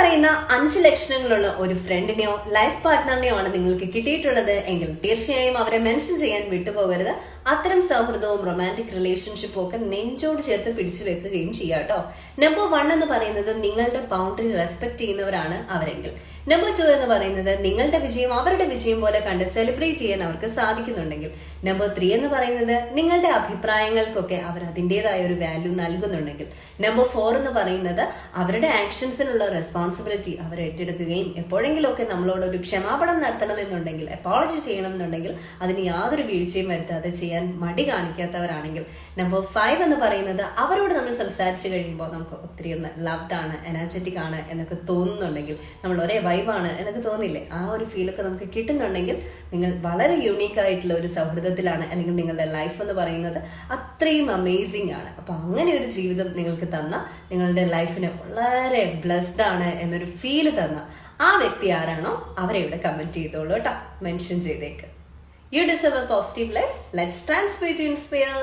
പറയുന്ന അഞ്ച് ലക്ഷണങ്ങളുള്ള ഒരു ഫ്രണ്ടിനെയോ ലൈഫ് പാർട്ട്ണറിനെയോ ആണ് നിങ്ങൾക്ക് കിട്ടിയിട്ടുള്ളത് എങ്കിൽ തീർച്ചയായും അവരെ മെൻഷൻ ചെയ്യാൻ വിട്ടുപോകരുത്. അത്തരം സൗഹൃദവും റൊമാന്റിക് റിലേഷൻഷിപ്പും ഒക്കെ നെഞ്ചോട് ചേർത്ത് പിടിച്ചു വെക്കുകയും ചെയ്യാം കേട്ടോ നമ്പർ വൺ എന്ന് പറയുന്നത് നിങ്ങളുടെ ബൗണ്ടറി റെസ്പെക്ട് ചെയ്യുന്നവരാണ് അവരെങ്കിൽ. നമ്പർ ടു എന്ന് പറയുന്നത് നിങ്ങളുടെ വിജയം അവരുടെ വിജയം പോലെ കണ്ട് സെലിബ്രേറ്റ് ചെയ്യാൻ അവർക്ക് സാധിക്കുന്നുണ്ടെങ്കിൽ നമ്പർ ത്രീ എന്ന് പറയുന്നത് നിങ്ങളുടെ അഭിപ്രായങ്ങൾക്കൊക്കെ അവർ അതിന്റെതായ ഒരു വാല്യൂ നൽകുന്നുണ്ടെങ്കിൽ നമ്പർ ഫോർ എന്ന് പറയുന്നത് അവരുടെ ആക്ഷൻസിനുള്ള റെസ്പോൺസിബിലിറ്റി അവർ ഏറ്റെടുക്കുകയും എപ്പോഴെങ്കിലുമൊക്കെ നമ്മളോട് ഒരു ക്ഷമാപണം നടത്തണമെന്നുണ്ടെങ്കിൽ അപ്പോളജി ചെയ്യണമെന്നുണ്ടെങ്കിൽ അതിന് യാതൊരു വീഴ്ചയും വരുത്താതെ ചെയ്യാൻ മടി കാണിക്കാത്തവരാണെങ്കിൽ നമ്പർ ഫൈവ് എന്ന് പറയുന്നത് അവരോട് നമ്മൾ സംസാരിച്ചു കഴിയുമ്പോൾ നമുക്ക് ഒത്തിരി ഒന്ന് ലവ്ഡ് ആണ് എനർജറ്റിക് ആണ് എന്നൊക്കെ തോന്നുന്നുണ്ടെങ്കിൽ നമ്മൾ ഒരേ വൈബാണ് എന്നൊക്കെ തോന്നില്ലേ? ആ ഒരു ഫീലൊക്കെ നമുക്ക് കിട്ടുന്നുണ്ടെങ്കിൽ നിങ്ങൾ വളരെ യുണീക്ക് ആയിട്ടുള്ള ഒരു സൗഹൃദത്തിലാണ് അല്ലെങ്കിൽ നിങ്ങളുടെ ലൈഫ് എന്ന് പറയുന്നത് അത്രയും അമേസിംഗ് ആണ്. അപ്പൊ അങ്ങനെ ഒരു ജീവിതം നിങ്ങൾക്ക് തന്ന നിങ്ങളുടെ ലൈഫിന് വളരെ ബ്ലെസ്ഡ് ആണ് എന്നൊരു ഫീൽ തന്ന ആ വ്യക്തി ആരാണോ അവരെ ഇവിടെ കമന്റ് ചെയ്തോളൂ കേട്ടോ. മെൻഷൻ ചെയ്തേക്ക്. You deserve a positive life let's transpire inspire